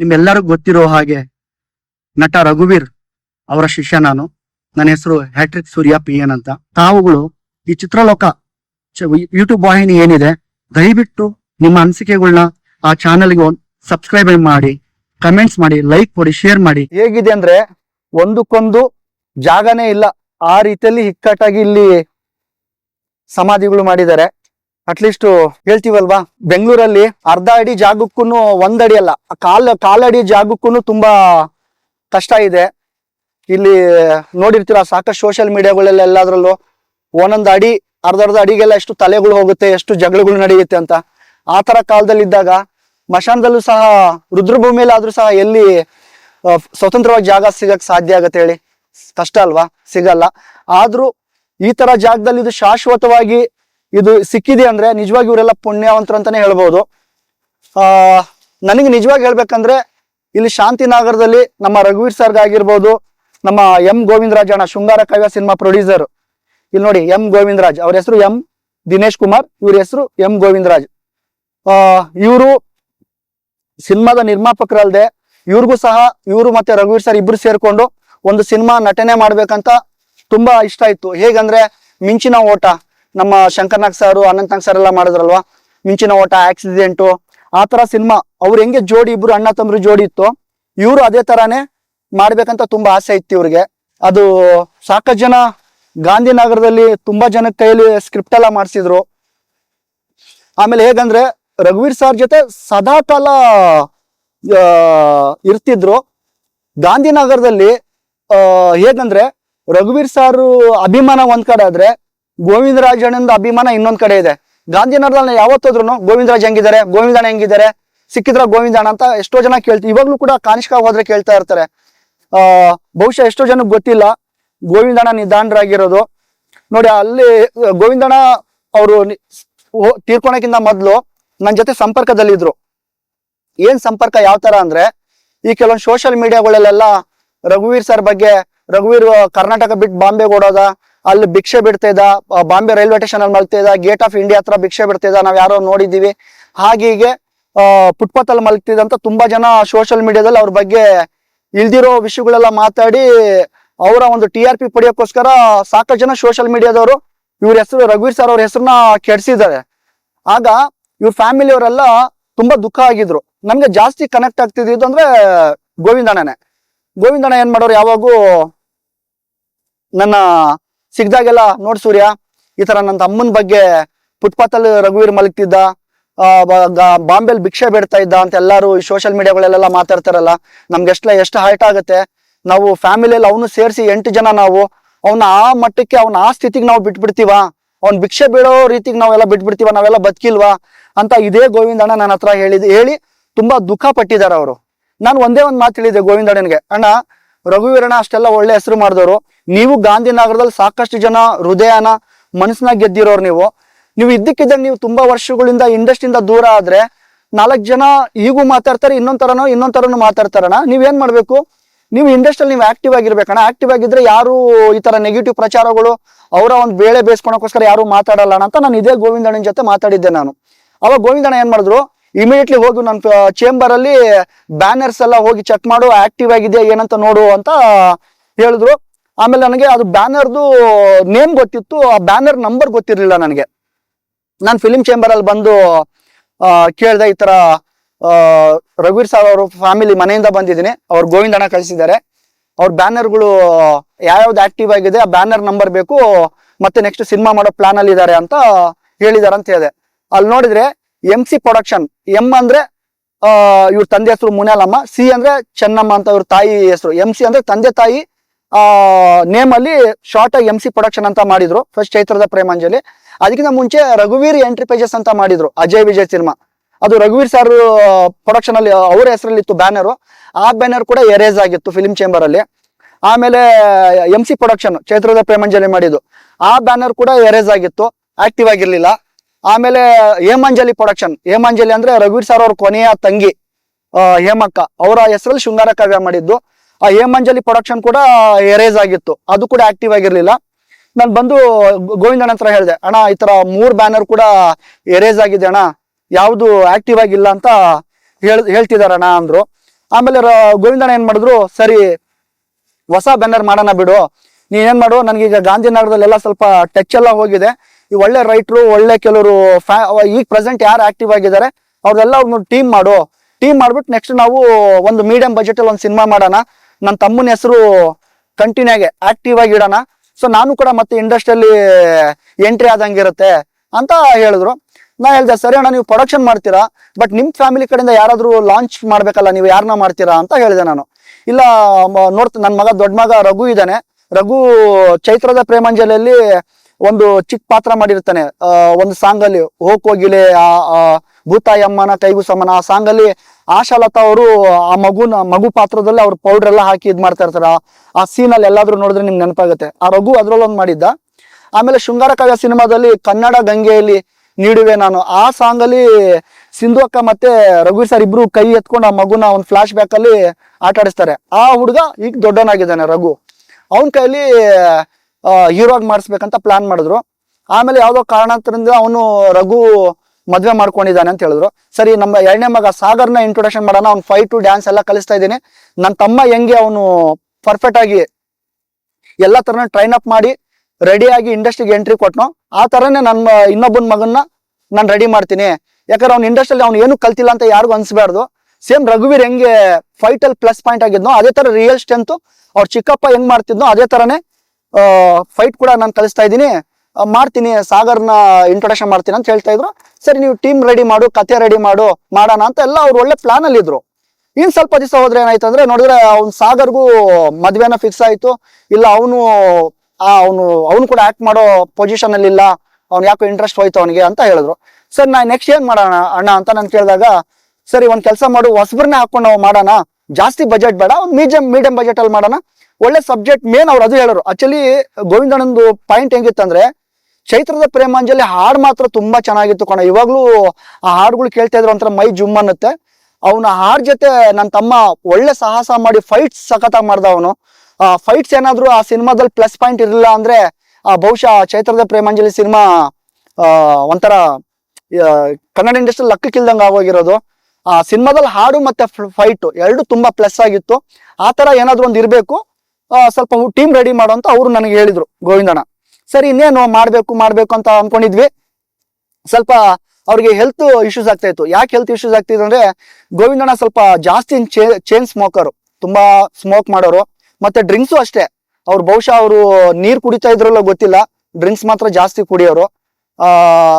ನಿಮ್ಮೆಲ್ಲರಿಗೂ ಗೊತ್ತಿರೋ ಹಾಗೆ ನಟ ರಘುವೀರ್ ಅವರ ಶಿಷ್ಯ ನಾನು. ನನ್ನ ಹೆಸರು ಹ್ಯಾಟ್ರಿಕ್ ಸೂರ್ಯ ಪಿ ಎನ್ ಅಂತ. ತಾವುಗಳು ಈ ಚಿತ್ರಲೋಕ ಯೂಟ್ಯೂಬ್ ವಾಹಿನಿ ಏನಿದೆ, ದಯವಿಟ್ಟು ನಿಮ್ಮ ಅನಿಸಿಕೆಗಳನ್ನ ಆ ಚಾನೆಲ್ಗೆ ಸಬ್ಸ್ಕ್ರೈಬ್ ಮಾಡಿ ಕಮೆಂಟ್ಸ್ ಮಾಡಿ ಲೈಕ್ ಕೊಡಿ ಶೇರ್ ಮಾಡಿ. ಹೇಗಿದೆ ಅಂದ್ರೆ ಒಂದಕ್ಕೊಂದು ಜಾಗನೇ ಇಲ್ಲ. ಆ ರೀತಿಯಲ್ಲಿ ಇಕ್ಕಟ್ಟಾಗಿ ಇಲ್ಲಿ ಸಮಾಧಿಗಳು ಮಾಡಿದ್ದಾರೆ. ಅಟ್ಲೀಸ್ಟ್ ಹೇಳ್ತೀವಲ್ವಾ ಬೆಂಗಳೂರಲ್ಲಿ ಅರ್ಧ ಅಡಿ ಜಾಗಕ್ಕೂ ಒಂದಡಿ ಅಲ್ಲ, ಕಾಲ ಕಾಲಡಿ ಜಾಗಕ್ಕೂ ತುಂಬಾ ಕಷ್ಟ ಇದೆ. ಇಲ್ಲಿ ನೋಡಿರ್ತೀರ, ಸಾಕಷ್ಟು ಸೋಷಿಯಲ್ ಮೀಡಿಯಾಗಳೆಲ್ಲ ಎಲ್ಲಾದ್ರಲ್ಲೂ ಒಂದೊಂದು ಅಡಿ, ಅರ್ಧ ಅರ್ಧ ಅಡಿಗೆಲ್ಲ ಎಷ್ಟು ತಲೆಗಳು ಹೋಗುತ್ತೆ, ಎಷ್ಟು ಜಗಳಗಳು ನಡೆಯುತ್ತೆ ಅಂತ. ಆ ತರ ಕಾಲದಲ್ಲಿ ಇದ್ದಾಗ ಮಶಾನದಲ್ಲೂ ಸಹ ರುದ್ರಭೂಮಿಯಲ್ಲಿ ಆದ್ರೂ ಸಹ ಎಲ್ಲಿ ಸ್ವತಂತ್ರವಾಗಿ ಜಾಗ ಸಿಗಕ್ ಸಾಧ್ಯ ಆಗತ್ತೆ ಹೇಳಿ. ಕಷ್ಟ ಅಲ್ವಾ? ಸಿಗಲ್ಲ. ಆದ್ರೂ ಈ ತರ ಜಾಗದಲ್ಲಿ ಇದು ಶಾಶ್ವತವಾಗಿ ಇದು ಸಿಕ್ಕಿದೆ ಅಂದ್ರೆ ನಿಜವಾಗಿ ಇವರೆಲ್ಲ ಪುಣ್ಯವಂತರು ಅಂತಾನೆ ಹೇಳ್ಬೋದು. ಆ, ನನಗೆ ನಿಜವಾಗಿ ಹೇಳ್ಬೇಕಂದ್ರೆ ಇಲ್ಲಿ ಶಾಂತಿನಗರದಲ್ಲಿ ನಮ್ಮ ರಘುವೀರ್ ಸರ್ಗ್ ಆಗಿರ್ಬೋದು, ನಮ್ಮ ಎಂ ಗೋವಿಂದರಾಜ್ ಅಣ್ಣ, ಶೃಂಗಾರ ಕಾವ್ಯ ಸಿನಿಮಾ ಪ್ರೊಡ್ಯೂಸರ್ ಇಲ್ಲಿ ನೋಡಿ, ಎಂ ಗೋವಿಂದರಾಜ್, ಅವ್ರ ಹೆಸರು ಎಂ ದಿನೇಶ್ ಕುಮಾರ್, ಇವ್ರ ಹೆಸರು ಎಂ ಗೋವಿಂದರಾಜ್. ಆ, ಇವರು ಸಿನಿಮಾದ ನಿರ್ಮಾಪಕರಲ್ಲದೆ ಇವ್ರಿಗೂ ಸಹ ಇವರು ಮತ್ತೆ ರಘುವೀರ್ ಸರ್ ಇಬ್ರು ಸೇರ್ಕೊಂಡು ಒಂದು ಸಿನಿಮಾ ನಟನೆ ಮಾಡ್ಬೇಕಂತ ತುಂಬಾ ಇಷ್ಟ ಇತ್ತು. ಹೇಗಂದ್ರೆ, ಮಿಂಚಿನ ಓಟ ನಮ್ಮ ಶಂಕರ್ನಾಗ್ ಸರ್, ಅನಂತನಾಗ್ ಸರ್ ಎಲ್ಲ ಮಾಡಿದ್ರಲ್ವಾ? ಮಿಂಚಿನ ಓಟ ಆಕ್ಸಿಡೆಂಟು ಆ ತರ ಸಿನಿಮಾ. ಅವ್ರು ಹೆಂಗೆ ಜೋಡಿ ಇಬ್ರು ಅಣ್ಣ ತಮ್ಮರು ಜೋಡಿ ಇತ್ತು, ಇವರು ಅದೇ ತರಾನೇ ಮಾಡ್ಬೇಕಂತ ತುಂಬಾ ಆಸೆ ಇತ್ತು ಇವ್ರಿಗೆ. ಅದು ಸಾಕಷ್ಟು ಜನ ಗಾಂಧಿನಗರದಲ್ಲಿ ತುಂಬಾ ಜನ ಕೈಯಲ್ಲಿ ಸ್ಕ್ರಿಪ್ಟ್ ಎಲ್ಲ ಮಾಡಿಸಿದ್ರು. ಆಮೇಲೆ ಹೇಗಂದ್ರೆ, ರಘುವೀರ್ ಸರ್ ಜೊತೆ ಸದಾ ಕಾಲ ಇರ್ತಿದ್ರು. ಗಾಂಧಿನಗರದಲ್ಲಿ ಹೇಗಂದ್ರೆ, ರಘುವೀರ್ ಸಾರು ಅಭಿಮಾನ ಒಂದ್ ಕಡೆ ಆದ್ರೆ ಗೋವಿಂದರಾಜ್ ಅಭಿಮಾನ ಇನ್ನೊಂದ್ ಕಡೆ ಇದೆ. ಗಾಂಧಿನಗರದಲ್ಲಿ ಯಾವತ್ತೋದ್ರು ಗೋವಿಂದರಾಜ್ ಹೆಂಗಿದ್ದಾರೆ, ಗೋವಿಂದಣ್ಣ ಹೆಂಗಿದ್ದಾರೆ, ಸಿಕ್ಕಿದ್ರ ಗೋವಿಂದಣ್ಣ ಅಂತ ಎಷ್ಟೋ ಜನ ಕೇಳ್ತೀವಿ ಇವಾಗ್ಲೂ ಕೂಡ ಕಾನಿಷ್ಕ ಹೋದ್ರೆ ಕೇಳ್ತಾ ಇರ್ತಾರೆ. ಆ, ಬಹುಶಃ ಎಷ್ಟೋ ಜನಕ್ಕೆ ಗೊತ್ತಿಲ್ಲ, ಗೋವಿಂದಣ್ಣ ನಿಧಾನರಾಗಿರೋದು. ನೋಡಿ, ಅಲ್ಲಿ, ಗೋವಿಂದಣ್ಣ ಅವರು ತೀರ್ಕೊಳಕ್ಕಿಂತ ಮೊದಲು ನನ್ನ ಜೊತೆ ಸಂಪರ್ಕದಲ್ಲಿದ್ರು. ಏನ್ ಸಂಪರ್ಕ, ಯಾವ ತರ ಅಂದ್ರೆ, ಈ ಕೆಲವೊಂದು ಸೋಷಿಯಲ್ ಮೀಡಿಯಾಗಳಲ್ಲೆಲ್ಲ ರಘುವೀರ್ ಸರ್ ಬಗ್ಗೆ, ರಘುವೀರ್ ಕರ್ನಾಟಕ ಬಿಟ್ಟು ಬಾಂಬೆಗೆ ಓಡೋದ ಅಲ್ಲಿ ಭಿಕ್ಷೆ ಬಿಡ್ತಾ ಇದ್ದ ಬಾಂಬೆ ರೈಲ್ವೆ ಸ್ಟೇಷನ್ ಅಲ್ಲಿ ಮಲ್ತಾ ಇದ್ದ ಗೇಟ್ ಆಫ್ ಇಂಡಿಯಾ ಹತ್ರ ಭಿಕ್ಷೆ ಬಿಡ್ತಾ ಇದ್ದ ನಾವ್ ಯಾರೋ ನೋಡಿದೀವಿ ಹಾಗೆ ಹೀಗೆ, ಆ ಫುಟ್ಪಾತ್ ಅಲ್ಲಿ ಮಲ್ತಿದ್ದಂತ ತುಂಬಾ ಜನ ಸೋಷಿಯಲ್ ಮೀಡಿಯಾದಲ್ಲಿ ಅವ್ರ ಬಗ್ಗೆ ಇಲ್ದಿರೋ ವಿಷಯಗಳೆಲ್ಲ ಮಾತಾಡಿ, ಅವರ ಒಂದು ಟಿ ಆರ್ ಪಿ ಪಡೆಯೋಕ್ಕೋಸ್ಕರ ಸಾಕಷ್ಟು ಜನ ಸೋಷಿಯಲ್ ಮೀಡಿಯಾದವರು ಇವ್ರ ಹೆಸರು ರಘುವೀರ್ ಸರ್ ಅವ್ರ ಹೆಸರನ್ನ ಕೆಡ್ಸಿದ್ದಾರೆ. ಆಗ ಇವ್ರ ಫ್ಯಾಮಿಲಿ ಅವರೆಲ್ಲ ತುಂಬಾ ದುಃಖ ಆಗಿದ್ರು. ನಮ್ಗೆ ಜಾಸ್ತಿ ಕನೆಕ್ಟ್ ಆಗ್ತಿದ್ದು ಅಂದ್ರೆ ಗೋವಿಂದಣ್ಣನೇ. ಗೋವಿಂದಣ್ಣ ಏನ್ ಮಾಡೋರು ಯಾವಾಗೂ ನನ್ನ ಸಿಗ್ದಾಗೆಲ್ಲ ನೋಡ್ ಸೂರ್ಯ, ಈ ತರ ನನ್ನ ಅಮ್ಮನ ಬಗ್ಗೆ ಫುಟ್ಪಾತ್ ಅಲ್ಲಿ ರಘುವೀರ್ ಮಲಗ್ತಿದ್ದ ಬಾಂಬೆಲ್ ಭಿಕ್ಷೆ ಬೇಡ್ತಾ ಇದ್ದ ಅಂತ ಎಲ್ಲಾರು ಸೋಷಿಯಲ್ ಮೀಡಿಯಾಗಳಲ್ಲೆಲ್ಲ ಮಾತಾಡ್ತಾರಲ್ಲ, ನಮ್ಗೆ ಎಷ್ಟಲ್ಲ ಎಷ್ಟು ಹರ್ಟ್ ಆಗುತ್ತೆ? ನಾವು ಫ್ಯಾಮಿಲಿಯಲ್ಲಿ ಅವನು ಸೇರಿಸಿ ಎಂಟು ಜನ ನಾವು, ಅವನ ಆ ಮಟ್ಟಕ್ಕೆ, ಅವನ ಆ ಸ್ಥಿತಿಗೆ ನಾವು ಬಿಟ್ಬಿಡ್ತೀವ? ಅವ್ನು ಭಿಕ್ಷೆ ಬೇಡೋ ರೀತಿಗೆ ನಾವೆಲ್ಲ ಬಿಟ್ಬಿಡ್ತೀವ? ನಾವೆಲ್ಲ ಬದುಕಿಲ್ವಾ? ಅಂತ ಇದೇ ಗೋವಿಂದಣ್ಣ ನನ್ನ ಹತ್ರ ಹೇಳಿದ್, ಹೇಳಿ ತುಂಬಾ ದುಃಖ ಪಟ್ಟಿದ್ದಾರೆ ಅವರು. ನಾನು ಒಂದೇ ಒಂದು ಮಾತು ಹೇಳಿದೆ ಗೋವಿಂದಣ್ಣನಿಗೆ ಅಣ್ಣ ರಘುವೀರಣ್ಣ ಅಷ್ಟೆಲ್ಲ ಒಳ್ಳೆ ಹೆಸರು ಮಾಡಿದವರು. ನೀವು ಗಾಂಧಿನಗರದಲ್ಲಿ ಸಾಕಷ್ಟು ಜನ ಹೃದಯನ ಮನಸ್ಸನ್ನ ಗೆದ್ದಿರೋರು ನೀವು. ನೀವು ಇದ್ದಕ್ಕಿದ್ದಂಗೆ ನೀವು ತುಂಬಾ ವರ್ಷಗಳಿಂದ ಇಂಡಸ್ಟ್ರಿಯಿಂದ ದೂರ ಆದ್ರೆ ನಾಲ್ಕು ಜನ ಈಗೂ ಮಾತಾಡ್ತಾರೆ ಇನ್ನೊಂದ್ ತರನೋ ಇನ್ನೊಂದ್ ತರನು ಮಾತಾಡ್ತಾರಣ್ಣ ನೀವೇನ್ ಮಾಡ್ಬೇಕು? ನೀವು ಇಂಡಸ್ಟ್ರಿಯಲ್ಲಿ ನೀವು ಆಕ್ಟಿವ್ ಆಗಿರ್ಬೇಕಣ್ಣ. ಆಕ್ಟಿವ್ ಆಗಿದ್ರೆ ಯಾರು ಈ ತರ ನೆಗೆಟಿವ್ ಪ್ರಚಾರಗಳು ಅವರ ಒಂದು ಬೇಳೆ ಬೇಯಿಸ್ಕೊಳಕೋಸ್ಕರ ಯಾರು ಮಾತಾಡಲ್ಲ ಅಂತ ನಾನು ಇದೇ ಗೋವಿಂದಣ್ಣನ ಜೊತೆ ಮಾತಾಡಿದ್ದೆ ನಾನು. ಅವಾಗ ಗೋವಿಂದಣ್ಣ ಏನ್ ಮಾಡಿದ್ರು? ಇಮಿಡಿಯೇಟ್ಲಿ ಹೋಗಿ ನನ್ನ ಚೇಂಬರ್ ಅಲ್ಲಿ ಬ್ಯಾನರ್ಸ್ ಎಲ್ಲ ಹೋಗಿ ಚೆಕ್ ಮಾಡು ಆಕ್ಟಿವ್ ಆಗಿದೆಯಾ ಏನಂತ ನೋಡು ಅಂತ ಹೇಳಿದ್ರು. ಆಮೇಲೆ ನನಗೆ ಅದು ಬ್ಯಾನರ್ದು ನೇಮ್ ಗೊತ್ತಿತ್ತು, ಆ ಬ್ಯಾನರ್ ನಂಬರ್ ಗೊತ್ತಿರಲಿಲ್ಲ ನನಗೆ. ನಾನು ಫಿಲಿಮ್ ಚೇಂಬರ್ ಅಲ್ಲಿ ಬಂದು ಕೇಳಿದೆ ಈ ತರ ರಘುವೀರ್ ಸರ್ ಅವರು ಫ್ಯಾಮಿಲಿ ಮನೆಯಿಂದ ಬಂದಿದ್ದೀನಿ. ಅವ್ರು ಗೋವಿಂದಣ್ಣ ಕಳಿಸಿದ್ದಾರೆ. ಅವ್ರ ಬ್ಯಾನರ್ಗಳು ಯಾವ್ಯಾವ್ದು ಆಕ್ಟಿವ್ ಆಗಿದೆ, ಆ ಬ್ಯಾನರ್ ನಂಬರ್ ಬೇಕು, ಮತ್ತೆ ನೆಕ್ಸ್ಟ್ ಸಿನಿಮಾ ಮಾಡೋ ಪ್ಲಾನ್ ಅಲ್ಲಿ ಇದ್ದಾರೆ ಅಂತ ಹೇಳಿದಾರೆ ಅಂತ ಹೇಳಿದೆ. ಅಲ್ಲಿ ನೋಡಿದ್ರೆ ಎಂ ಸಿ ಪ್ರೊಡಕ್ಷನ್ ಎಂ ಅಂದ್ರೆ ಇವ್ರ ತಂದೆ ಹೆಸರು ಮುನಾಲಮ್ಮ ಸಿ ಅಂದ್ರೆ ಚೆನ್ನಮ್ಮ ಅಂತ ಇವ್ರ ತಾಯಿ ಹೆಸರು. ಎಂ ಸಿ ಅಂದ್ರೆ ತಂದೆ ತಾಯಿ, ಆ ನೇಮ್ ಅಲ್ಲಿ ಶಾರ್ಟ್ ಆಗಿ ಎಂ ಸಿ ಪ್ರೊಡಕ್ಷನ್ ಅಂತ ಮಾಡಿದ್ರು ಫಸ್ಟ್ ಚೈತ್ರದ ಪ್ರೇಮಾಂಜಲಿ. ಅದಕ್ಕಿಂತ ಮುಂಚೆ ರಘುವೀರ್ ಎಂಟರ್ಪ್ರೈಸಸ್ ಅಂತ ಮಾಡಿದ್ರು, ಅಜಯ್ ವಿಜಯ್ ಸಿನಿಮಾ. ಅದು ರಘುವೀರ್ ಸರ್ ಪ್ರೊಡಕ್ಷನ್ ಅಲ್ಲಿ, ಅವ್ರ ಹೆಸರಲ್ಲಿ ಇತ್ತು ಬ್ಯಾನರ್ ಆ ಬ್ಯಾನರ್ ಕೂಡ ಎರೇಸ್ ಆಗಿತ್ತು ಫಿಲ್ಮ್ ಚೇಂಬರ್ ಅಲ್ಲಿ. ಆಮೇಲೆ M C production Chaitrada Premanjali ಮಾಡಿದ್ದು. ಆ ಬ್ಯಾನರ್ ಕೂಡ ಎರೇಸ್ ಆಗಿತ್ತು ಆಕ್ಟಿವ್ ಆಗಿರ್ಲಿಲ್ಲ. ಆಮೇಲೆ ಹೇಮಾಂಜಲಿ ಪ್ರೊಡಕ್ಷನ್ ಹೇಮಾಂಜಲಿ ಅಂದ್ರೆ ರಘುವೀರ್ ಸರ್ ಅವ್ರ ಕೊನೆಯ ತಂಗಿ ಹೇಮಕ್ಕ. ಅವರ ಹೆಸರಲ್ಲಿ ಶೃಂಗಾರ ಕಾವ್ಯ ಮಾಡಿದ್ದು. ಆ ಹೇಮಾಂಜಲಿ ಪ್ರೊಡಕ್ಷನ್ ಕೂಡ ಎರೇಜ್ ಆಗಿತ್ತು. ಅದು ಕೂಡ ಆಕ್ಟಿವ್ ಆಗಿರ್ಲಿಲ್ಲ. ನಾನು ಬಂದು ಗೋವಿಂದ ಗೋವಿಂದಣ್ಣ ಹತ್ರ ಹೇಳಿದೆ, ಅಣ್ಣ, ಈ ತರ ಮೂರ್ ಬ್ಯಾನರ್ ಕೂಡ ಎರೇಜ್ ಆಗಿದೆ ಅಣ್ಣ. ಯಾವುದು ಆಕ್ಟಿವ್ ಆಗಿಲ್ಲ ಅಂತ ಹೇಳ್ ಹೇಳ್ತಿದಾರಣ್ಣ ಅಂದ್ರು. ಆಮೇಲೆ ಗೋವಿಂದಣ್ಣ ಏನ್ ಮಾಡಿದ್ರು, ಸರಿ, ಹೊಸ ಬ್ಯಾನರ್ ಮಾಡೋಣ ಬಿಡು. ನೀನ್ ಏನ್ ಮಾಡು, ನನಗೀಗ ಗಾಂಧಿನಗರದಲ್ಲೆಲ್ಲ ಸ್ವಲ್ಪ ಟಚ್ ಎಲ್ಲ ಹೋಗಿದೆ. ಈ ಒಳ್ಳೆ ರೈಟ್ರು, ಒಳ್ಳೆ ಕೆಲವರು ಈಗ ಪ್ರೆಸೆಂಟ್ ಯಾರು ಆಕ್ಟಿವ್ ಆಗಿದ್ದಾರೆ ಅವ್ರೆಲ್ಲ ಒಂದು ಟೀಮ್ ಮಾಡು. ಟೀಮ್ ಮಾಡ್ಬಿಟ್ಟು ನೆಕ್ಸ್ಟ್ ನಾವು ಒಂದು ಮೀಡಿಯಂ ಬಜೆಟ್ ಅಲ್ಲಿ ಒಂದು ಸಿನಿಮಾ ಮಾಡೋಣ. ನನ್ನ ತಮ್ಮನ ಹೆಸರು ಕಂಟಿನ್ಯೂ ಆಗಿ ಆಕ್ಟಿವ್ ಆಗಿ ಇಡೋಣ. ಸೊ ನಾನು ಕೂಡ ಮತ್ತೆ ಇಂಡಸ್ಟ್ರಿಯಲ್ಲಿ ಎಂಟ್ರಿ ಆದಂಗಿರುತ್ತೆ ಅಂತ ಹೇಳಿದ್ರು. ನಾ ಹೇಳ್ದೆ, ಸರಿ ಅಣ್ಣ, ನೀವು ಪ್ರೊಡಕ್ಷನ್ ಮಾಡ್ತೀರಾ ಬಟ್ ನಿಮ್ಮ ಫ್ಯಾಮಿಲಿ ಕಡೆಯಿಂದ ಯಾರಾದರೂ ಲಾಂಚ್ ಮಾಡ್ಬೇಕಲ್ಲ, ನೀವು ಯಾರನ್ನ ಮಾಡ್ತೀರಾ? ಅಂತ ಹೇಳಿದೆ ನಾನು. ಇಲ್ಲ ನೋಡ್ತೀನಿ ನೋಡ್ತ ನನ್ನ ಮಗ ದೊಡ್ಡ ಮಗ ರಘು ಇದ್ದಾನೆ. ರಘು ಚೈತ್ರದ ಪ್ರೇಮಾಂಜಲಿಯಲ್ಲಿ ಒಂದು ಚಿಕ್ಕ ಪಾತ್ರ ಮಾಡಿರ್ತಾನೆ. ಒಂದು ಸಾಂಗ್ ಅಲ್ಲಿ ಹೋಗೋಗಿಲೆ ಆ ಭೂತಾಯಿ ಭೂತಾಯಮ್ಮನ ಕೈಗೂ ಸಮಾನ. ಆ ಸಾಂಗ್ ಅಲ್ಲಿ ಆಶಾಲತಾ ಅವರು ಆ ಮಗುನ, ಮಗು ಪಾತ್ರದಲ್ಲಿ ಅವ್ರು ಪೌಡರ್ ಎಲ್ಲ ಹಾಕಿ ಇದ್ ಮಾಡ್ತಾ ಇರ್ತಾರ. ಆ- ಆ ಸೀನ್ ಅಲ್ಲಿ ಎಲ್ಲಾದ್ರೂ ನೋಡಿದ್ರೆ ನಿಮ್ಗೆ ನೆನಪಾಗುತ್ತೆ. ಆ ರಘು ಅದ್ರಲ್ಲೊಂದು ಮಾಡಿದ್ದ. ಆಮೇಲೆ ಶೃಂಗಾರ ಕಾವ್ಯ ಸಿನಿಮಾದಲ್ಲಿ ಕನ್ನಡ ಗಂಗೆಯಲ್ಲಿ ನೀಡುವೆ ನಾನು. ಆ ಸಾಂಗ್ ಅಲ್ಲಿ ಸಿಂಧು ಅಕ್ಕ ಮತ್ತೆ ರಘು ಸರ್ ಇಬ್ರು ಕೈ ಎತ್ಕೊಂಡು ಆ ಮಗುನ ಒಂದು ಫ್ಲಾಶ್ ಬ್ಯಾಕ್ ಅಲ್ಲಿ ಆಟ ಆಡಿಸ್ತಾರೆ ಆ ಹುಡುಗ ಈಗ ದೊಡ್ಡನಾಗಿದ್ದಾನೆ, ರಘು. ಅವನ ಕೈಲಿ ಹೀರೋ ಆಗಿ ಮಾಡಿಸ್ಬೇಕಂತ ಪ್ಲಾನ್ ಮಾಡಿದ್ರು. ಆಮೇಲೆ ಯಾವುದೋ ಕಾರಣಾಂತರದಿಂದ ಅವನು ರಘು ಮದುವೆ ಮಾಡ್ಕೊಂಡಿದ್ದಾನೆ ಅಂತ ಹೇಳಿದ್ರು. ಸರಿ, ನಮ್ಮ ಎರಡನೇ ಮಗ ಸಾಗರ್ನ ಇಂಟ್ರೊಡಕ್ಷನ್ ಮಾಡೋಣ, ಅವ್ನು ಫೈಟು ಡ್ಯಾನ್ಸ್ ಎಲ್ಲ ಕಲಿಸ್ತಾ ಇದ್ದೀನಿ. ನನ್ನ ತಮ್ಮ ಹೆಂಗೆ ಅವನು ಪರ್ಫೆಕ್ಟ್ ಆಗಿ ಎಲ್ಲ ತರನ ಟ್ರೈನ್ ಅಪ್ ಮಾಡಿ ರೆಡಿಯಾಗಿ ಇಂಡಸ್ಟ್ರಿಗೆ ಎಂಟ್ರಿ ಕೊಟ್ನೋ, ಆ ತರನೇ ನನ್ನ ಇನ್ನೊಬ್ಬನ ಮಗನ್ನ ನಾನು ರೆಡಿ ಮಾಡ್ತೀನಿ. ಯಾಕಂದ್ರೆ ಅವ್ನ ಇಂಡಸ್ಟ್ರಿಯಲ್ಲಿ ಅವ್ನು ಏನು ಕಲ್ತಿಲ್ಲ ಅಂತ ಯಾರಿಗೂ ಅನ್ಸ್ಬಾರ್ದು. ಸೇಮ್ ರಘುವೀರ್ ಹೆಂಗೆ ಫೈಟಲ್ ಪ್ಲಸ್ ಪಾಯಿಂಟ್ ಆಗಿದ್ನೋ, ಅದೇ ತರ ರಿಯಲ್ ಸ್ಟ್ರೆಂತ್ ಅವ್ರ ಚಿಕ್ಕಪ್ಪ ಹೆಂಗ್ ಮಾಡ್ತಿದ್ನೋ, ಅದೇ ತರನೇ ಫೈಟ್ ಕೂಡ ನಾನು ಕಲಿಸ್ತಾ ಇದ್ದೀನಿ. ಮಾಡ್ತೀನಿ, ಸಾಗರ್ನ ಇಂಟ್ರೊಡಕ್ಷನ್ ಮಾಡ್ತೀನಿ ಅಂತ ಹೇಳ್ತಾ ಇದ್ರು. ಸರಿ, ನೀವು ಟೀಮ್ ರೆಡಿ ಮಾಡು ಕತೆ ರೆಡಿ ಮಾಡು, ಮಾಡೋಣ ಅಂತ ಎಲ್ಲ ಅವ್ರು ಒಳ್ಳೆ ಪ್ಲಾನ್ ಅಲ್ಲಿ ಇದ್ರು. ಇನ್ ಸ್ವಲ್ಪ ದಿವಸ ಹೋದ್ರೆ ಏನಾಯ್ತು ಅಂದ್ರೆ ನೋಡಿದ್ರೆ ಅವ್ನ್ ಸಾಗರ್ಗೂ ಮದ್ವೆನ ಫಿಕ್ಸ್ ಆಯ್ತು. ಇಲ್ಲ, ಅವನು ಅವನು ಅವನು ಕೂಡ ಆಕ್ಟ್ ಮಾಡೋ ಪೊಸಿಷನ್ ಅಲ್ಲಿ ಇಲ್ಲ. ಅವ್ನು ಯಾಕೋ ಇಂಟ್ರೆಸ್ಟ್ ಹೋಯ್ತು ಅವನಿಗೆ ಅಂತ ಹೇಳಿದ್ರು. ಸರ್ ನಾ ನೆಕ್ಸ್ಟ್ ಏನ್ ಮಾಡೋಣ ಅಣ್ಣ ಅಂತ ನಾನು ಕೇಳಿದಾಗ, ಸರಿ, ಒಂದ್ ಕೆಲಸ ಮಾಡು ಹೊಸಬ್ರನ್ನೇ ಹಾಕೊಂಡು ಮಾಡೋಣ. ಜಾಸ್ತಿ ಬಜೆಟ್ ಬೇಡ, ಒಂದು ಮೀಡಿಯಂ ಮೀಡಿಯಂ ಬಜೆಟ್ ಅಲ್ಲಿ ಮಾಡೋಣ. ಒಳ್ಳೆ ಸಬ್ಜೆಕ್ಟ್ ಮೇನ್ ಅವ್ರು, ಅದು ಹೇಳೋರು. ಆಕ್ಚುಲಿ ಗೋವಿಂದಣ್ಣಂದು ಪಾಯಿಂಟ್ ಹೆಂಗಿತ್ತಂದ್ರೆ ಚೈತ್ರದ ಪ್ರೇಮಾಂಜಲಿ ಹಾಡು ಮಾತ್ರ ತುಂಬಾ ಚೆನ್ನಾಗಿತ್ತು ಕಣ. ಇವಾಗ್ಲೂ ಆ ಹಾಡುಗಳು ಕೇಳ್ತಾ ಇದ್ರು ಒಂಥರ ಮೈ ಜುಮ್ ಅನ್ನತ್ತೆ. ಅವನ ಹಾಡ್ ಜೊತೆ ನನ್ನ ತಮ್ಮ ಒಳ್ಳೆ ಸಾಹಸ ಮಾಡಿ ಫೈಟ್ಸ್ ಸಖತ್ತಾಗಿ ಮಾಡ್ದ ಅವನು. ಆ ಫೈಟ್ಸ್ ಏನಾದ್ರು ಆ ಸಿನಿಮಾದಲ್ಲಿ ಪ್ಲಸ್ ಪಾಯಿಂಟ್ ಇರಲಿಲ್ಲ ಅಂದ್ರೆ, ಆ ಬಹುಶಃ ಚೈತ್ರದ ಪ್ರೇಮಾಂಜಲಿ ಸಿನಿಮಾ ಒಂಥರ ಕನ್ನಡ ಇಂಡಸ್ಟ್ರಿ ಲಕ್ಕಕ್ಕಿಲ್ದಂಗೆ ಆಗೋಗಿರೋದು. ಆ, ಸಿನಿಮಾದಲ್ಲಿ ಹಾಡು ಮತ್ತೆ ಫೈಟ್ ಎರಡು ತುಂಬಾ ಪ್ಲಸ್ ಆಗಿತ್ತು. ಆ ತರ ಏನಾದ್ರು ಒಂದು ಇರಬೇಕು. ಸ್ವಲ್ಪ ಟೀಮ್ ರೆಡಿ ಮಾಡೋ ಅಂತ ಅವರು ನನಗೆ ಹೇಳಿದ್ರು ಗೋವಿಂದಣ್ಣ. ಸರಿ, ಇನ್ನೇನು ಮಾಡ್ಬೇಕು ಮಾಡ್ಬೇಕು ಅಂತ ಅನ್ಕೊಂಡಿದ್ವಿ. ಸ್ವಲ್ಪ ಅವ್ರಿಗೆ ಹೆಲ್ತ್ ಇಶ್ಯೂಸ್ ಆಗ್ತಾ ಇತ್ತು. ಯಾಕೆ ಹೆಲ್ತ್ ಇಶ್ಯೂಸ್ ಆಗ್ತಿದ್ರು ಅಂದ್ರೆ, ಗೋವಿಂದಣ್ಣ ಸ್ವಲ್ಪ ಜಾಸ್ತಿ ಚೇನ್ ಸ್ಮೋಕರು ತುಂಬಾ ಸ್ಮೋಕ್ ಮಾಡೋರು. ಮತ್ತೆ ಡ್ರಿಂಕ್ಸು ಅಷ್ಟೇ. ಅವ್ರು ಬಹುಶಃ ಅವರು ನೀರ್ ಕುಡಿತಾ ಇದ್ರಲ್ಲೋ ಗೊತ್ತಿಲ್ಲ. ಡ್ರಿಂಕ್ಸ್ ಮಾತ್ರ ಜಾಸ್ತಿ ಕುಡಿಯೋರು. ಆ,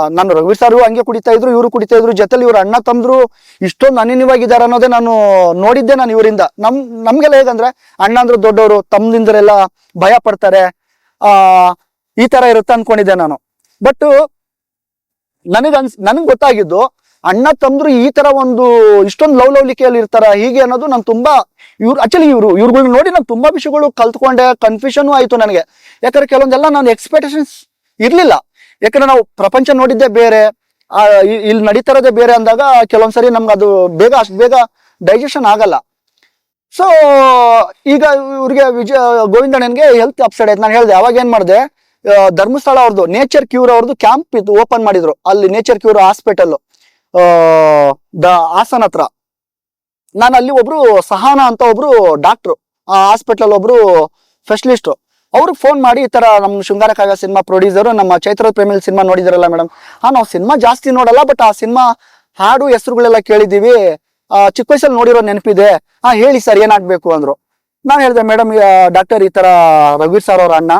ನಾನು ರವಿ ಸರ್ ಹಂಗೆ ಕುಡಿತಾ ಇದ್ರು, ಇವರು ಕುಡಿತಾ ಇದ್ರು, ಜೊತೆಲಿ ಇವ್ರ ಅಣ್ಣ ತಮ್ದ್ರು ಇಷ್ಟೊಂದು ಅನಿನ್ಯವಾಗಿದ್ದಾರೆ ಅನ್ನೋದೇ ನಾನು ನೋಡಿದ್ದೆ ನಾನು ಇವರಿಂದ. ನಮ್, ನಮ್ಗೆಲ್ಲ ಹೇಗಂದ್ರೆ, ಅಣ್ಣ ಅಂದ್ರೆ ದೊಡ್ಡವರು ತಮ್ಮದಿಂದರೆಲ್ಲ ಭಯ ಪಡ್ತಾರೆ, ಆ, ಈ ತರ ಇರುತ್ತೆ ಅನ್ಕೊಂಡಿದ್ದೆ ನಾನು. ಬಟ್ ನನಗ್ ಅನ್ಸ್, ನನಗ್ ಗೊತ್ತಾಗಿದ್ದು, ಅಣ್ಣ ತಮ್ದ್ರು ಈ ತರ ಒಂದು ಇಷ್ಟೊಂದು ಲವ್ ಲವ್ಲಿಕೆಯಲ್ಲಿ ಇರ್ತಾರ, ಹೀಗೆ ಅನ್ನೋದು ನಾನು ತುಂಬಾ, ಇವ್ರು ಆಕ್ಚುಲಿ ಇವ್ರು ಇವ್ರುಗಳನ್ನ ನೋಡಿ ನಾನು ತುಂಬಾ ವಿಷಯಗಳು ಕಲ್ತ್ಕೊಂಡೆ ಕನ್ಫ್ಯೂಷನ್ ಆಯ್ತು ನನಗೆ. ಯಾಕಂದ್ರೆ ಕೆಲವೊಂದೆಲ್ಲ ನಾನು ಎಕ್ಸ್ಪೆಕ್ಟೇಷನ್ಸ್ ಇರ್ಲಿಲ್ಲ. ಯಾಕಂದ್ರೆ ನಾವು ಪ್ರಪಂಚ ನೋಡಿದ್ದೇ ಬೇರೆ ಆ, ನಡೀತಾ ಇಲ್ಲಿ ನಡೀತಾರದೇ ಬೇರೆ ಅಂದಾಗ ಕೆಲವೊಂದ್ಸರಿ ನಮ್ಗೆ ಅದು ಬೇಗ ಅಷ್ಟು ಬೇಗ ಡೈಜೆಷನ್ ಆಗಲ್ಲ. ಸೊ ಈಗ ಇವ್ರಿಗೆ ವಿಜಯ ಗೋವಿಂದಣ್ಣನ್ಗೆ ಹೆಲ್ತ್ ಅಪ್ಸೈಡ್ ಆಯ್ತು. ನಾನು ಹೇಳಿದೆ ಅವಾಗ ಏನ್ ಮಾಡಿದೆ ಧರ್ಮಸ್ಥಳ ಅವ್ರದ್ದು ನೇಚರ್ ಕ್ಯೂರ್ ಅವ್ರದ್ದು ಕ್ಯಾಂಪ್ ಇತ್ತು ಓಪನ್ ಮಾಡಿದ್ರು. ಅಲ್ಲಿ ನೇಚರ್ ಕ್ಯೂರ್ ಹಾಸ್ಪಿಟಲ್ ದ ಹಾಸನ ಹತ್ರ. ನಾನು ಅಲ್ಲಿ ಒಬ್ರು ಸಹಾನ ಅಂತ ಒಬ್ರು ಡಾಕ್ಟ್ರು ಆ ಹಾಸ್ಪಿಟಲ್ ಒಬ್ರು ಸ್ಪೆಷಲಿಸ್ಟ್ ಅವ್ರಿಗೆ ಫೋನ್ ಮಾಡಿ ಈ ತರ ನಮ್ ಶೃಂಗಾರ ಕಾಗ ಸಿನಿಮಾ ಪ್ರೊಡ್ಯೂಸರ್ ನಮ್ಮ ಚೈತ್ರದ ಪ್ರೇಮಿಲ್ ಸಿನಿಮಾ ನೋಡಿದಾರಲ್ಲ ಮೇಡಮ್ ಹಾ ನಾವು ಸಿನಿಮಾ ಜಾಸ್ತಿ ನೋಡಲ್ಲ ಬಟ್ ಆ ಸಿನಿಮಾ ಹಾಡು ಹೆಸರುಗಳೆಲ್ಲ ಕೇಳಿದೀವಿ. ಚಿಕ್ಕ ವಯಸ್ಸಲ್ಲಿ ನೋಡಿರೋ ನೆನಪಿದೆ. ಹಾ ಹೇಳಿ ಸರ್, ಏನಾಗ್ಬೇಕು ಅಂದ್ರು. ನಾನು ಹೇಳಿದೆ ಮೇಡಮ್ ಡಾಕ್ಟರ್ ಈ ತರ ರಘುವೀರ್ ಸರ್ ಅವ್ರ ಅಣ್ಣ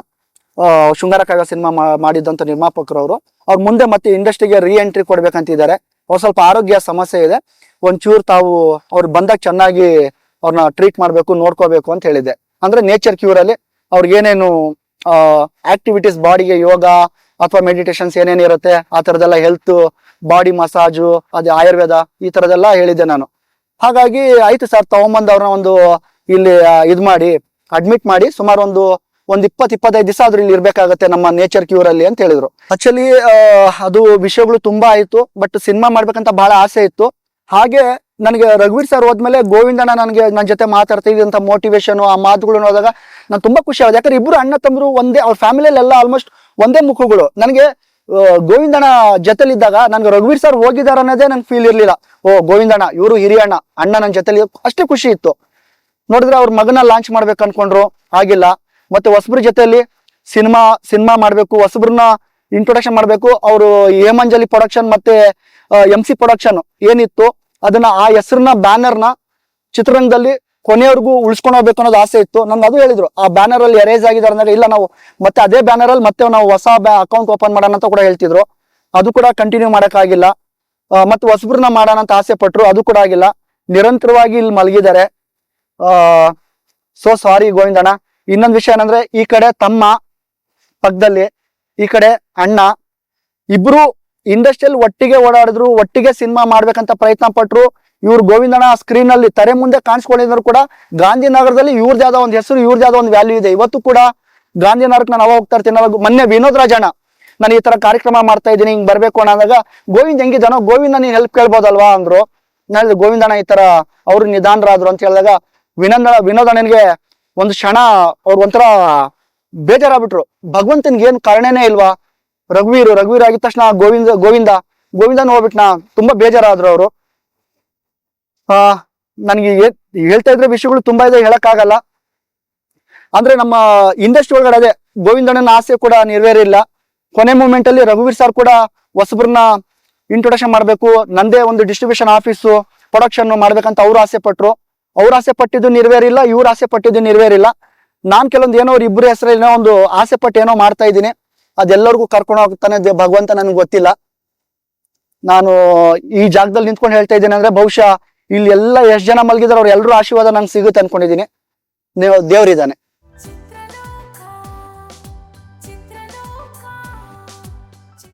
ಶೃಂಗಾರ ಕಾಗ ಸಿನಿಮಾ ಮಾಡಿದಂತ ನಿರ್ಮಾಪಕರು ಅವರು. ಅವ್ರು ಮುಂದೆ ಮತ್ತೆ ಇಂಡಸ್ಟ್ರಿಗೆ ರೀ ಎಂಟ್ರಿ ಕೊಡ್ಬೇಕಂತಿದ್ದಾರೆ. ಅವ್ರು ಸ್ವಲ್ಪ ಆರೋಗ್ಯ ಸಮಸ್ಯೆ ಇದೆ. ಒಂಚೂರು ತಾವು ಅವ್ರು ಬಂದಾಗ ಚೆನ್ನಾಗಿ ಅವ್ರನ್ನ ಟ್ರೀಟ್ ಮಾಡಬೇಕು, ನೋಡ್ಕೋಬೇಕು ಅಂತ ಹೇಳಿದೆ ಅಂದ್ರೆ ನೇಚರ್ ಕ್ಯೂರ್ ಅಲ್ಲಿ ಅವ್ರಿಗೆ ಏನೇನು ಆಕ್ಟಿವಿಟೀಸ್ ಬಾಡಿಗೆ ಯೋಗ ಅಥವಾ ಮೆಡಿಟೇಷನ್ಸ್ ಏನೇನು ಇರುತ್ತೆ, ಆ ಥರದೆಲ್ಲ ಹೆಲ್ತ್ ಬಾಡಿ ಮಸಾಜು ಅದೇ ಆಯುರ್ವೇದ ಈ ತರದೆಲ್ಲ ಹೇಳಿದ್ದೆ ನಾನು. ಹಾಗಾಗಿ ಆಯ್ತು ಸರ್ ತಗೊಂಬಂದು ಅವ್ರನ್ನ ಒಂದು ಇಲ್ಲಿ ಇದು ಇದ್ ಮಾಡಿ ಅಡ್ಮಿಟ್ ಮಾಡಿ, ಸುಮಾರು ಒಂದು, ಒಂದ್ ಇಪ್ಪತ್ ಇಪ್ಪತ್ತೈದು ದಿವಸ ಆದ್ರೂ ಇಲ್ಲಿ ಇರ್ಬೇಕಾಗತ್ತೆ ನಮ್ಮ ನೇಚರ್ ಕ್ಯೂರ್ ಅಲ್ಲಿ ಅಂತ ಹೇಳಿದ್ರು. ಆಕ್ಚುಲಿ ಅದು ವಿಷಯಗಳು ತುಂಬಾ ಆಯ್ತು ಬಟ್ ಸಿನಿಮಾ ಮಾಡ್ಬೇಕಂತ ಬಹಳ ಆಸೆ ಇತ್ತು. ಹಾಗೆ ನನಗೆ ರಘುವೀರ್ ಸರ್ ಹೋದ್ಮೇಲೆ ಗೋವಿಂದಣ್ಣ ನನಗೆ ನನ್ನ ಜೊತೆ ಮಾತಾಡ್ತೀವಿ ಅಂತ ಮೋಟಿವೇಶನ್ ಆ ಮಾತುಗಳು ಹೋದಾಗ ನಾನು ತುಂಬಾ ಖುಷಿ ಆಗಿದೆ ಯಾಕಂದ್ರೆ ಇಬ್ಬರು ಅಣ್ಣ ತಮ್ಮರು ಒಂದೇ, ಅವ್ರ ಫ್ಯಾಮಿಲಿಯಲ್ಲಿ ಎಲ್ಲ ಆಲ್ಮೋಸ್ಟ್ ಒಂದೇ ಮುಖಗಳು. ನನಗೆ ಗೋವಿಂದಣ್ಣ ಜೊತೆಲಿದ್ದಾಗ ನನ್ಗೆ ರಘುವೀರ್ ಸರ್ ಹೋಗಿದಾರ ಅನ್ನೋದೇ ನಂಗೆ ಫೀಲ್ ಇರ್ಲಿಲ್ಲ. ಓ ಗೋವಿಂದಣ್ಣ ಇವರು ಹಿರಿಯಣ್ಣ ಅಣ್ಣ. ನನ್ನ ಜೊತೆಲಿ ಅಷ್ಟೇ ಖುಷಿ ಇತ್ತು. ನೋಡಿದ್ರೆ ಅವ್ರ ಮಗನ ಲಾಂಚ್ ಮಾಡ್ಬೇಕು ಅನ್ಕೊಂಡ್ರು. ಆಗಿಲ್ಲ ಮತ್ತೆ ಹೊಸಬ್ರ ಜೊತೆಲಿ ಸಿನಿಮಾ ಸಿನಿಮಾ ಮಾಡ್ಬೇಕು, ಹೊಸಬ್ರನ್ನ ಇಂಟ್ರೊಡಕ್ಷನ್ ಮಾಡ್ಬೇಕು. ಅವರು ಹೇಮಂಜಲಿ ಪ್ರೊಡಕ್ಷನ್ ಮತ್ತೆ ಎಂ ಸಿ ಪ್ರೊಡಕ್ಷನ್ ಏನಿತ್ತು. ಅದನ್ನ ಆ ಹೆಸರನ್ನ ಬ್ಯಾನರ್ನ ಚಿತ್ರರಂಗದಲ್ಲಿ ಕೊನೆಯವರೆಗೂ ಉಳಿಸ್ಕೊಂಡು ಹೋಗ್ಬೇಕು ಅನ್ನೋದು ಆಸೆ ಇತ್ತು. ನಮ್ಗೆ ಅದು ಹೇಳಿದ್ರು. ಆ ಬ್ಯಾನರ್ ಅಲ್ಲಿ ಎರೇಸ್ ಆಗಿದ್ದಾರೆ ಅಂದಾಗ ಇಲ್ಲ, ನಾವು ಮತ್ತೆ ಅದೇ ಬ್ಯಾನರ್ ಅಲ್ಲಿ ಮತ್ತೆ ನಾವು ಹೊಸ ಅಕೌಂಟ್ ಓಪನ್ ಮಾಡೋಣ ಅಂತ ಕೂಡ ಹೇಳ್ತಿದ್ರು. ಅದು ಕೂಡ ಕಂಟಿನ್ಯೂ ಮಾಡೋಕ್ಕಾಗಿಲ್ಲ. ಮತ್ತೆ ಹೊಸಬ್ರನ್ನ ಮಾಡೋಣ ಅಂತ ಆಸೆ ಪಟ್ರು, ಅದು ಕೂಡ ಆಗಿಲ್ಲ. ನಿರಂತರವಾಗಿ ಇಲ್ಲಿ ಮಲಗಿದ್ದಾರೆ. So sorry Govindanna. ಇನ್ನೊಂದು ವಿಷಯ ಏನಂದ್ರೆ, ಈ ಕಡೆ ತಮ್ಮ ಪಕ್ಕದಲ್ಲಿ, ಈ ಕಡೆ ಅಣ್ಣ, ಇಬ್ರು ಇಂಡಸ್ಟ್ರಿಯಲ್ ಒಟ್ಟಿಗೆ ಓಡಾಡಿದ್ರು, ಒಟ್ಟಿಗೆ ಸಿನಿಮಾ ಮಾಡ್ಬೇಕಂತ ಪ್ರಯತ್ನ ಪಟ್ರು. ಇವ್ರು ಗೋವಿಂದಣ್ಣ ಸ್ಕ್ರೀನ್ ಅಲ್ಲಿ ತರೆ ಮುಂದೆ ಕಾಣಿಸ್ಕೊಂಡಿದ್ರು ಕೂಡ ಗಾಂಧಿನಗರದಲ್ಲಿ ಇವ್ರದ್ದು ಯಾವ್ದೋ ಒಂದು ಹೆಸರು ಇವ್ರದ್ದು ಯಾವ್ದೋ ಒಂದು ವ್ಯಾಲ್ಯೂ ಇದೆ. ಇವತ್ತು ಕೂಡ ಗಾಂಧಿನಗರಕ್ಕೆ ನಾನು ಅವಾಗ ಹೋಗ್ತಾ ಇರ್ತೀನಿ. ಮೊನ್ನೆ ವಿನೋದ್ ರಾಜಣ್ಣ, ನಾನು ಈ ತರ ಕಾರ್ಯಕ್ರಮ ಮಾಡ್ತಾ ಇದ್ದೀನಿ, ಹಿಂಗ್ ಬರ್ಬೇಕು ಅಂದಾಗ ಗೋವಿಂದ್ ಹೆಂಗಿದ್ದಾನೋ? ಗೋವಿಂದ, ನೀನ್ ಹೆಲ್ಪ್ ಕೇಳ್ಬೋದಲ್ವಾ? ಅಂದ್ರು. ನಾನು ಗೋವಿಂದಣ್ಣ, ಈ ತರ ಅವ್ರು ನಿಧಾನರಾದ್ರು. ಅಂತ ಹೇಳಿದಾಗ ವಿನೋದ ವಿನೋದಣ್ಣನಿಗೆ ಒಂದು ಕ್ಷಣ ಅವ್ರು ಒಂಥರ ಬೇಜಾರಾಗ್ಬಿಟ್ರು. ಭಗವಂತನ್ಗೆ ಏನ್ ಕಾರಣನೇ ಇಲ್ವಾ? ರಘುವೀರು, ರಘುವೀರ್ ಆಗಿದ ತಕ್ಷಣ ಗೋವಿಂದ ಗೋವಿಂದ ಗೋವಿಂದ ನೋಡ್ಬಿಟ್ನಾ ತುಂಬಾ ಬೇಜಾರಾದ್ರು ಅವರು. ಆ, ನನಗೆ ಹೇಳ್ತಾ ಇದ್ರೆ ವಿಷಯಗಳು ತುಂಬಾ ಇದೆ, ಹೇಳಕ್ಕಾಗಲ್ಲ. ಅಂದ್ರೆ ನಮ್ಮ ಇಂಡಸ್ಟ್ರಿ ಒಳಗಡೆ ಅದೇ, ಗೋವಿಂದಣ್ಣನ ಆಸೆ ಕೂಡ ನೆರವೇರಿಲ್ಲ. ಕೊನೆ ಮೂಮೆಂಟ್ ಅಲ್ಲಿ ರಘುವೀರ್ ಸರ್ ಕೂಡ ಹೊಸಬ್ರನ್ನ ಇಂಟ್ರೊಡಕ್ಷನ್ ಮಾಡ್ಬೇಕು, ನಂದೇ ಒಂದು ಡಿಸ್ಟ್ರಿಬ್ಯೂಷನ್ ಆಫೀಸು ಪ್ರೊಡಕ್ಷನ್ ಮಾಡ್ಬೇಕಂತ ಅವ್ರು ಆಸೆ ಪಟ್ರು. ಅವ್ರ ಆಸೆ ಪಟ್ಟಿದ್ದು ನೆರವೇರಿಲ್ಲ, ಇವ್ರ ಆಸೆ ಪಟ್ಟಿದ್ದು ನೆರವೇರಿಲ್ಲ. ನಾನ್ ಕೆಲವೊಂದು ಏನೋ ಅವ್ರ ಇಬ್ಬರ ಹೆಸರಲ್ಲಿ ಒಂದು ಆಸೆ ಪಟ್ಟು ಏನೋ ಮಾಡ್ತಾ ಇದ್ದೀನಿ. ಅದೆಲ್ಲರಿಗೂ ಕರ್ಕೊಂಡು ಹೋಗ್ತಾನೆ ಭಗವಂತ ನನಗೆ ಗೊತ್ತಿಲ್ಲ. ನಾನು ಈ ಜಾಗದಲ್ಲಿ ನಿಂತ್ಕೊಂಡು ಹೇಳ್ತಾ ಇದ್ದೀನಿ ಅಂದ್ರೆ ಬಹುಶಃ ಇಲ್ಲಿ ಎಲ್ಲ ಎಷ್ಟು ಜನ ಮಲಗಿದಾರೆ ಅವ್ರು ಎಲ್ಲರೂ ಆಶೀರ್ವಾದ ನಂಗೆ ಸಿಗುತ್ತೆ ಅನ್ಕೊಂಡಿದ್ದೀನಿ. ನೀವು ದೇವ್ರಿದ್ದಾನೆ.